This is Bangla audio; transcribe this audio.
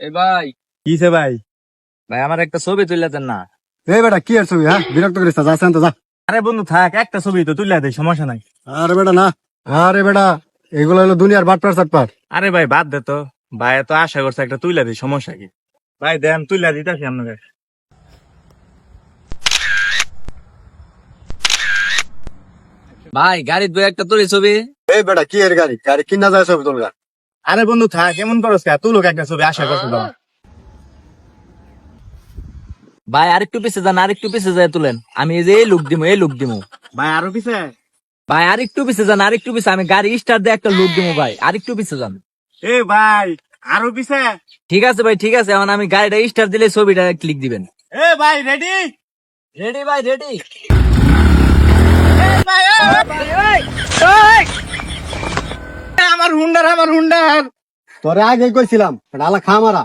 এ ভাই। কিসে ভাই? ভাই আমার একটা ছবি তুলে দেন না। এই বেটা কি আর ছবি হ্যাঁ? বিরক্ত করিস না যাচ্ছেন তো যা। আরে বন্ধু থাক একটা ছবি তো তুলে দে সমস্যা নাই। আরে বেটা না। আরে বেটা এগুলো হলো দুনিয়ার বাটপার চাটপার আরে ভাই বাদ দে তো। ভাই তো আশা করছে একটা তুলে দিই সমস্যা কি? ভাই দেন তুলে দিতেছি আপনাকে। ভাই গাড়ির দুই একটা তুলি ছবি। এই বেটা কি এর গাড়ি? গাড়ি কিনা যায় ছবি তোর আরে বন্ধু থাক কেমন করস কে? তুলুক একটা ছবি আশা করছি ভাই আরেকটু পিছে যান আরেকটু পিছে যায় তুলেন। আমি এই যে এই লুক দিমু এই লুক দিমু। ভাই আরও পিছে? ভাই আরেকটু পিছে যান আরেকটু পিছে। আমি গাড়ি স্টার্ট দিয়ে একটা লুক দিমু ভাই। আরেকটু পিছে যান। এ ভাই আরও পিছে? ঠিক আছে ভাই ঠিক আছে। এখন আমি গাড়িটা স্টার্ট দিলে ছবিটা ক্লিক দিবেন। এ ভাই রেডি রেডি ভাই রেডি আমার হুন্ডার আমার হুন্ডার। তোরে আগে কইছিলাম ডালা খা মারা